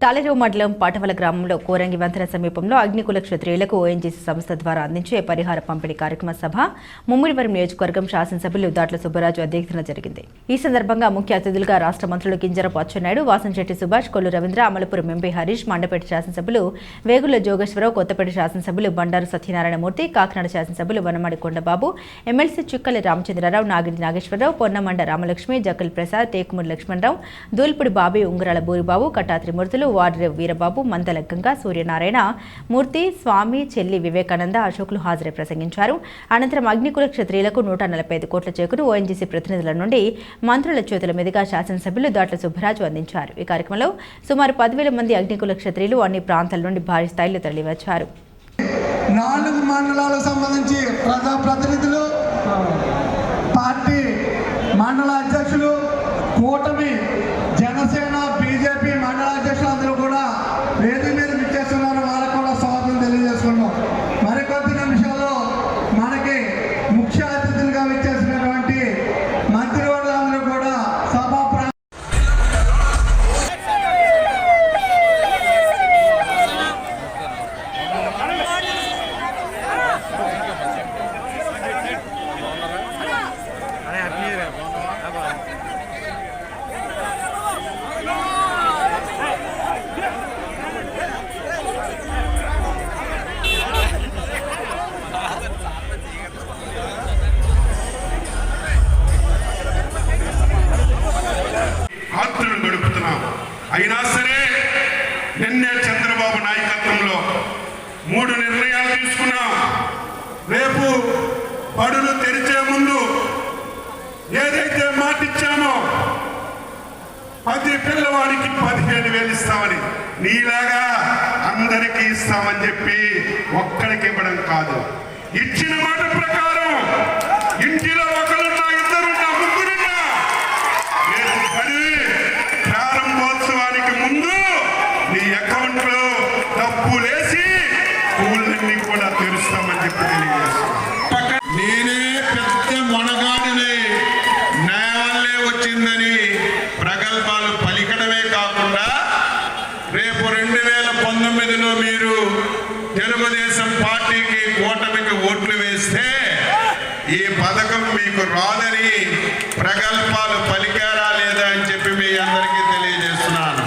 తాలేరు మండలం పాటవల గ్రామంలో కోరంగి వంతెన సమీపంలో అగ్నికుల క్షత్రియులకు ఓఎన్జీసీ సంస్థ ద్వారా అందించే పరిహార పంపిణీ కార్యక్రమ సభ ముమ్మిడివరం నియోజకవర్గం శాసనసభ్యులు దాట్ల సుబ్బరాజు అధ్యక్షతన జరిగింది. ఈ సందర్భంగా ముఖ్య అతిథులుగా రాష్ట్ర మంత్రులు గింజరపు అచ్చెన్నాయుడు వాసంశెట్టి సుభాష్ కొల్లు రవీంద్ర అమలపురం ఎంపీ హరీష్ మండపేట శాసనసభ్యులు వేగుల జోగేశ్వరరావు కొత్తపేట శాసనసభ్యులు బండారు సత్యనారాయణమూర్తి కాకినాడ శాసనసభ్యులు వనమాడి కొండబాబు ఎమ్మెల్సీ చుక్కలి రామచంద్రరావు నాగిరి నాగేశ్వరరావు పొన్నమండ రామలక్ష్మి జక్కల్ ప్రసాద్ టేకుమూరి లక్ష్మణరావు దూల్పుడి బాబి ఉంగరాల బూరిబాబు కట్టా త్రిమూర్తులు వార్డు వీరబాబు మందల గంగా సూర్యనారాయణ మూర్తి స్వామి చెల్లి వివేకానంద అశోకులు హాజరై ప్రసంగించారు. అనంతరం అగ్నికుల క్షత్రియులకు నూట నలభై ఐదు కోట్ల చెక్కును ఓఎన్జీసీ ప్రతినిధుల నుండి మంత్రుల చేతుల మీదుగా శాసనసభ్యులు దాట్ల సుబ్బరాజు అందించారు. ఈ కార్యక్రమంలో సుమారు పదివేల మంది అగ్నికుల క్షత్రియులు అన్ని ప్రాంతాల నుండి భారీ స్థాయిలో తరలివచ్చారు. నాలుగు మండలాలకు సంబంధించి ప్రజా ప్రతినిధులు పార్టీ మండల అధ్యక్షులు కూటమి ఇస్తామని. నీలాగా అందరికీ ఇస్తామని చెప్పి ఒక్కడికి ఇవ్వడం కాదు. ఇచ్చిన మాట ప్రకారం ఇంటిలో రేపు రెండు వేల పంతొమ్మిదిలో మీరు తెలుగుదేశం పార్టీకి కూటమికి ఓట్లు వేస్తే ఈ పథకం మీకు రాదని ప్రగల్భాలు పలికారా లేదా అని చెప్పి మీ అందరికీ తెలియజేస్తున్నాను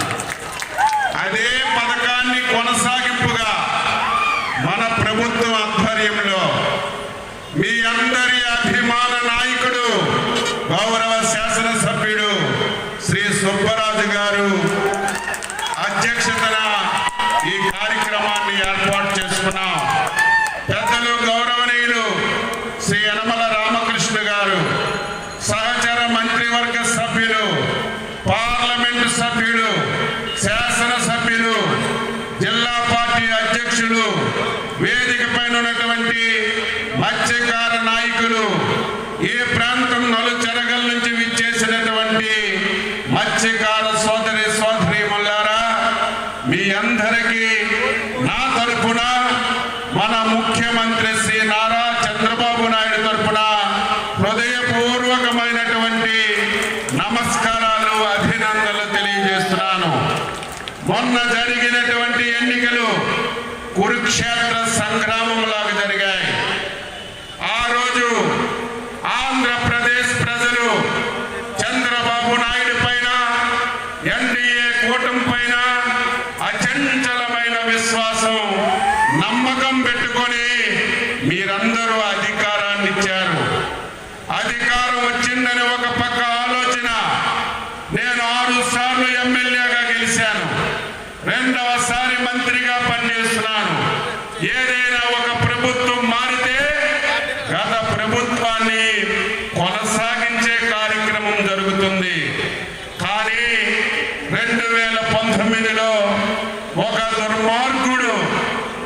అదే పథకాన్ని కొనసాగింపుగా మన ప్రభుత్వం ఆధ్వర్యంలో మీ అందరి అభిమాన నాయకుడు గౌరవ శాసనసభ్యుడు శ్రీ సుబ్బరాజు గారు అధ్యక్షతన ఈ కార్యక్రమాన్ని ఏర్పాటు చేసుకున్నాం పెద్దలు గౌరవనీయులు శ్రీ యనమల రామకృష్ణ గారు సహచర మంత్రివర్గ సభ్యులు పార్లమెంటు సభ్యులు శాసన సభ్యులు జిల్లా పార్టీ అధ్యక్షులు వేదిక పైన ఉన్నటువంటి మత్స్యకార నాయకులు ఈ ప్రాంతం నలుచెరగల నుంచి విచ్చేసినటువంటి మత్స్యకార సోదరి సోదరి మీ అందరికీ నా తరపున మన ముఖ్యమంత్రి శ్రీ నారా చంద్రబాబు నాయుడు తరపున హృదయపూర్వకమైనటువంటి నమస్కారాలు అభినందనలు తెలియజేస్తున్నాను. మొన్న జరిగినటువంటి ఎన్నికలు కురుక్షేత్ర సంగ్రామంలాగా జరిగాయి. ఆ రోజు ఆంధ్రప్రదేశ్ ప్రజలు చంద్రబాబు నాయుడు పైన ఎన్డీఏ కూటమి పైన అచంచలమైన విశ్వాసం నమ్మకం పెట్టుకొని మీరందరూ అధికారాన్ని ఇచ్చారు అధికారం వచ్చిందని ఒక పక్క ఆలోచన నేను ఆరు సార్లు ఎమ్మెల్యేగా గెలిచాను రెండవసారి మంత్రిగా పనిచేస్తున్నాను ఏదైనా ఒక ప్రభుత్వం మారితే గత ప్రభుత్వాన్ని కొనసాగించే కార్యక్రమం జరుగుతుంది కానీ రెండు వేల పంతొమ్మిదిలో ఒక దుర్మార్గుడు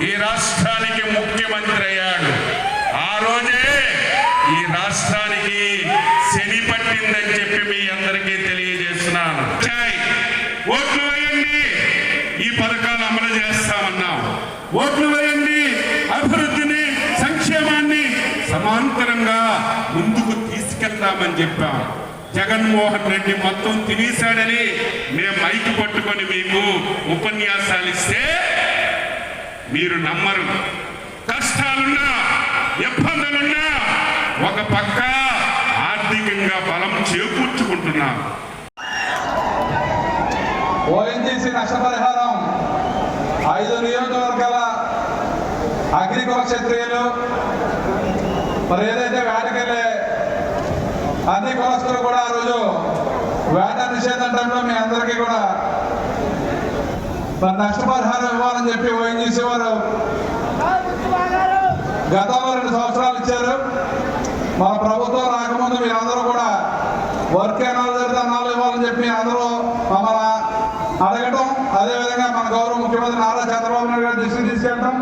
ఈ రాష్ట్రానికి ముఖ్యమంత్రి అయ్యాడు. ఆ రోజే ఈ రాష్ట్రానికి శని పట్టిందని చెప్పి మీ అందరికీ తెలియజేస్తున్నాను. ఓట్లు వేయండి. ఈ పథకాలు అమలు చేస్తామన్నాం. ఓట్లు వేయండి. అభివృద్ధిని సంక్షేమాన్ని సమాంతరంగా ముందుకు తీసుకెళ్తామని చెప్పాం. జగన్మోహన్ రెడ్డి మొత్తం తినేశాడని మేము మైకి పట్టుకొని మీకు ఉపన్యాసాలు ఇస్తే మీరు నమ్మరు. కష్టాలున్నా ఇబ్బందులున్నా ఒక పక్క ఆర్థికంగా బలం చేకూర్చుకుంటున్నాం. ఓఎన్జీసీ నష్టపరిహారం. ఐదు నియోజకవర్గాల అగ్రికుల క్షత్రియులు మరి ఏదైతే వేటకెళ్ళే అన్ని కులస్తులు కూడా ఆ రోజు వేట నిషేధం టైంలో మీ అందరికీ కూడా మరి నష్టపరిహారం ఇవ్వాలని చెప్పి ఓఎన్జీసీ వారు గతంలో రెండు సంవత్సరాలు ఇచ్చారు. మన ప్రభుత్వం రాకముందు మీరందరూ కూడా వర్క్ ఎన్నాళ్ళు జరిగితే ఇవ్వాలని చెప్పి అందరూ మమ్మల్ని అడగటం. అదేవిధంగా మన గౌరవ ముఖ్యమంత్రి నారా చంద్రబాబు నాయుడు గారి దృష్టికి తీసుకెళ్ళటం.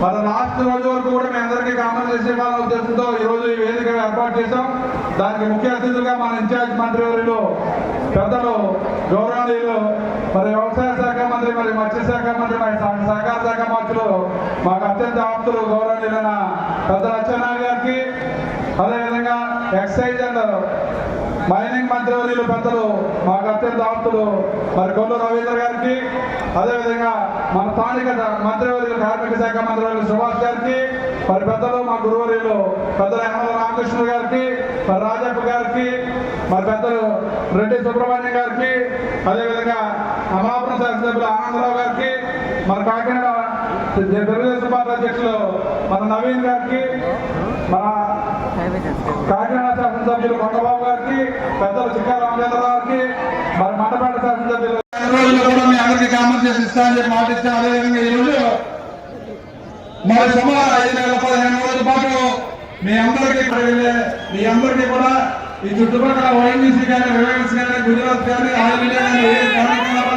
మరి లాస్ట్ రోజు వరకు కూడా మేము అందరికీ కామన్ చేసే వాళ్ళ ఉద్దేశంతో ఈరోజు ఈ వేదిక ఏర్పాటు చేశాం. దానికి ముఖ్య అతిథులుగా మన ఇన్ఛార్జ్ వారిలో పెద్దలు గౌరవనీయులు మరి వ్యవసాయ శాఖ మంత్రి మరి మత్స్యశాఖ మంత్రి మరి సహకార శాఖ మంత్రులు మాకు అత్యంత ఆప్తులు గౌరవనీయులైన పెద్ద అచ్చెన్నాయుడు గారికి అదేవిధంగా ఎక్సైజ్ అండ్ మైనింగ్ మంత్రివర్యులు పెద్దలు మాకు అత్యంత ఆప్తులు. మరి కొల్లు రవీంద్ర గారికి అదేవిధంగా మన స్థానిక మంత్రివర్యులు కార్మిక శాఖ మంత్రివర్యులు సుభాష్ గారికి మరి పెద్దలు మా గురువర్యులు పెద్దలు యనమల రామకృష్ణ గారికి మరి రాజప్ప గారికి మరి పెద్దలు రెడ్డి సుబ్రహ్మణ్యం గారికి అదేవిధంగా అమలాపురం శాసనసభ్యులు ఆనందరావు గారికి మరి కాకినాడ తెలుగుదేశం పార్టీ అధ్యక్షులు మన నవీన్ గారికి మన కాకినాడ శాసనసభ్యులు కొండబాబు గారికి పెద్దలు చిక్కా రామచంద్రరావు గారికి మరి మండపేట శాసనసభ్యులు అందరికీ కామెంట్ ఇస్తానని చెప్పి మాట ఇచ్చాను అదేవిధంగా మరి ఐదు నెలల పదిహేను రోజుల పాటు మీ అందరికీ మీ అందరికీ కూడా ఈ చుట్టుపక్కల ఓఎన్జీసీ కానీ రిలయన్స్ కానీ గుజరాత్ కానీ ఆయిల్ కానీ ఏ కార్యక్రమాలు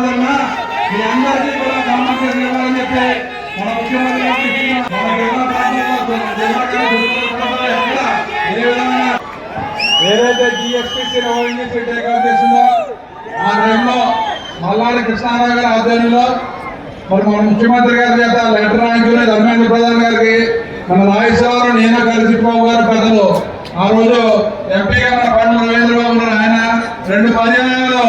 ఏదైతే జిఎస్టీసీ ఓఎన్జీసీ టేకప్ చేసిందో ఆ టైంలో మల్లాడి కృష్ణారావు గారి ఆధ్వర్యంలో మరి మన ముఖ్యమంత్రి గారి చేత లెటర్ రాయించుకుని ధర్మేంద్ర ప్రధాన్ గారికి మన నాగేశ్వరరావు నేను కలిసి గారి పెద్దలు. ఆ రోజు ఎంపీగా మన పండు రవీంద్ర బాబు గారు ఆయన. రెండు పర్యాయాలు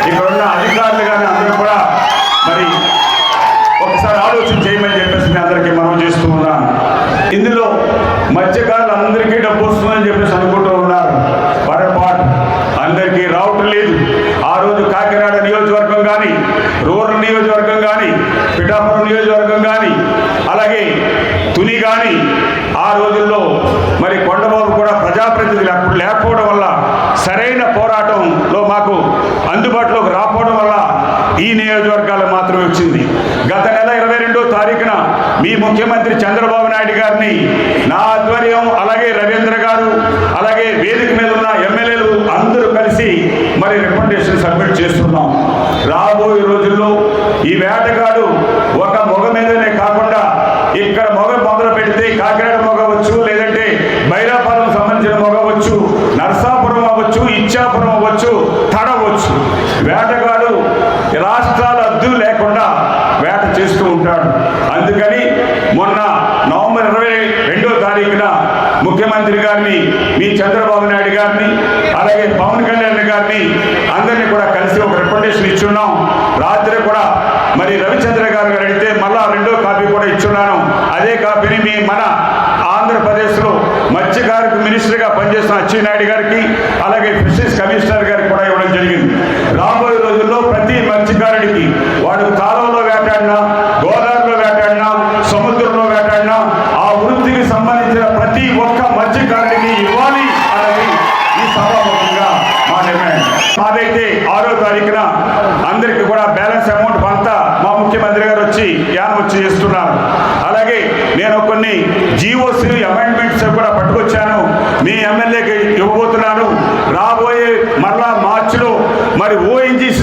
ఇక్కడున్న ఇక్కడ ఉన్న అధికారులు కానీ అందరూ కూడా మరి ఒకసారి ఆలోచన చేయమని చెప్పేసి మీ అందరికీ మనం చేస్తూ ఉన్నాను ఇందులో మత్స్యకారులు అందరికీ డబ్బు వస్తుందని చెప్పేసి అనుకుంటూ ఉన్నారు. పొరపాటు. అందరికీ రావటం లేదు. ఆ రోజు కాకినాడ నియోజకవర్గం కానీ రూరల్ నియోజకవర్గం కానీ పిఠాపురం నియోజకవర్గం కానీ అలాగే తుని కానీ ఆ రోజుల్లో మరి కొండబాబు కూడా ప్రజాప్రతినిధులు మీ ముఖ్యమంత్రి చంద్రబాబు నాయుడు గారిని నా ఆధ్వర్యం అలాగే రవీంద్ర గారు అలాగే వేదిక మీద ఉన్న ఎమ్మెల్యేలు అందరూ కలిసి మరి రికమెండేషన్ సబ్మిట్ చేస్తున్నాం. రాబోయే రోజుల్లో ఈ వేటగాడు ముఖ్యమంత్రి గారిని మీ చంద్రబాబు నాయుడు గారిని అలాగే పవన్ కళ్యాణ్ గారిని అందరినీ కూడా కలిసి ఒక రిప్రజెంటేషన్ ఇచ్చున్నాం. రాత్రి కూడా మరి రవిచంద్ర గారు అడిగితే మళ్ళా రెండో కాపీ కూడా ఇచ్చున్నాను. అదే కాపీని మీ మన ఆంధ్రప్రదేశ్లో మత్స్యకారు మినిస్టర్గా పనిచేస్తున్న అచ్చెన్నాయుడు గారికి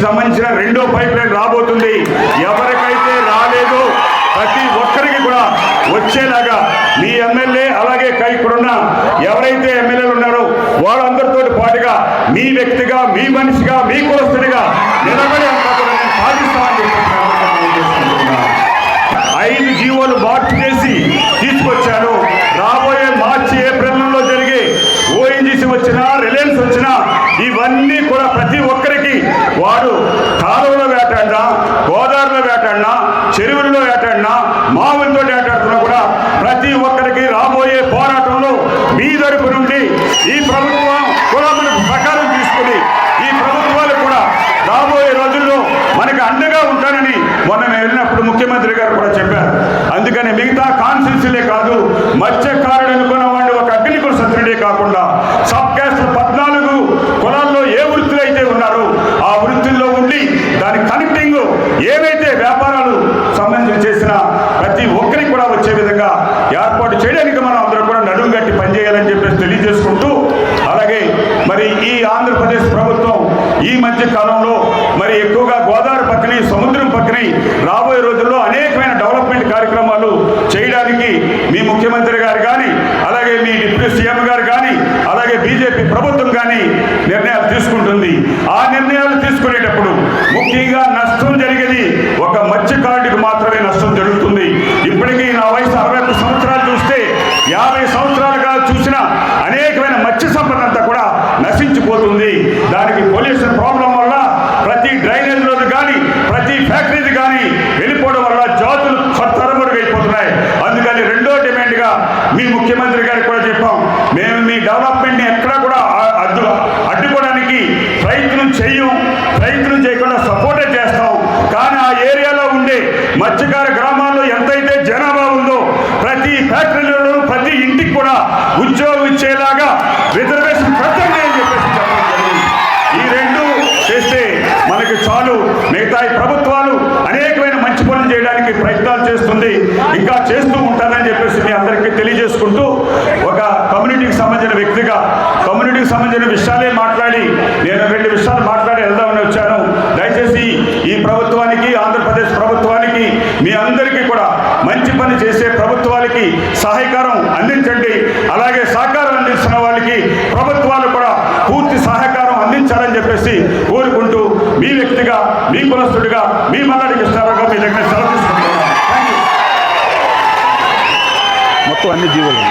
సంబంధించిన రెండో పైప్ లైన్ రాబోతుంది. ఎవరికైతే రాలేదు ప్రతి ఒక్కరికి కూడా వచ్చేలాగా మీ ఎమ్మెల్యే అలాగే ఇక్కడున్న ఎవరైతే ఎమ్మెల్యేలు ఉన్నారో వాళ్ళందరితో పాటుగా మీ వ్యక్తిగా మీ మనిషిగా మీ కులస్తుడిగా నిలబడి అంతా సాధిస్తామని ఐదు జీవోలు బాటు తీసుకునేటప్పుడు ముఖ్యంగా రైతులు చేయకుండా సపోర్టే చేస్తాం. కానీ ఆ ఏరియాలో ఉండే మత్స్యకార గ్రామాల్లో ఎంతైతే జనాభా ఉందో ప్రతి ఫ్యాక్టరీలలో ప్రతి ఇంటికి కూడా ఉద్యోగం ఇచ్చేలాగా రిజర్వేషన్ ప్రత్యేకంగా అని చెప్పేసి ఈ రెండు చేస్తే మనకి చాలు. మిగతా ప్రభుత్వాలు అనేకమైన మంచి పనులు చేయడానికి ప్రయత్నాలు చేస్తుంది. ఇంకా చేస్తూ ఉంటారని చెప్పేసి మీ అందరికీ తెలియజేసుకుంటూ ఒక కమ్యూనిటీకి సంబంధించిన వ్యక్తిగా కమ్యూనిటీకి సంబంధించిన విషయాలే మాట్లాడి నేను రెండు విషయాలు మీ మల్లాడి కృష్ణారావు మీ దగ్గర సెలవు తీసుకుంటున్నాను మొత్తం అన్ని జీవులు.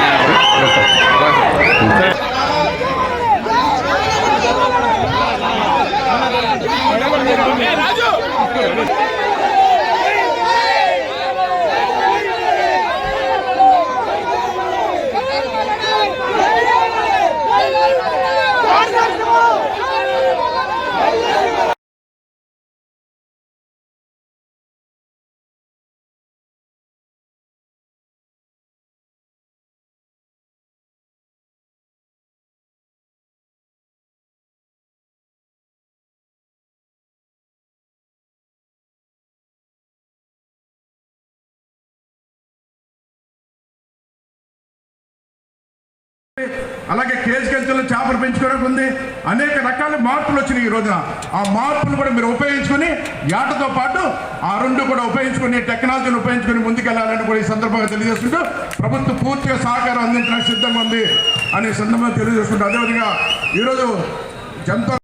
అలాగే కేజీ కంచెలు చేపలు పెంచుకోవడానికి ఉంది. అనేక రకాల మార్పులు వచ్చినాయి ఈ రోజున. ఆ మార్పులు కూడా మీరు ఉపయోగించుకొని యాటతో పాటు ఆ రెండు కూడా ఉపయోగించుకొని టెక్నాలజీని ఉపయోగించుకొని ముందుకెళ్ళాలని కూడా ఈ సందర్భంగా తెలియజేస్తుంటూ ప్రభుత్వం పూర్తిగా సహకారం అందించడానికి సిద్ధంగా ఉంది అనే సందర్భంగా తెలియజేస్తుంటూ. అదేవిధంగా ఈరోజు జంతో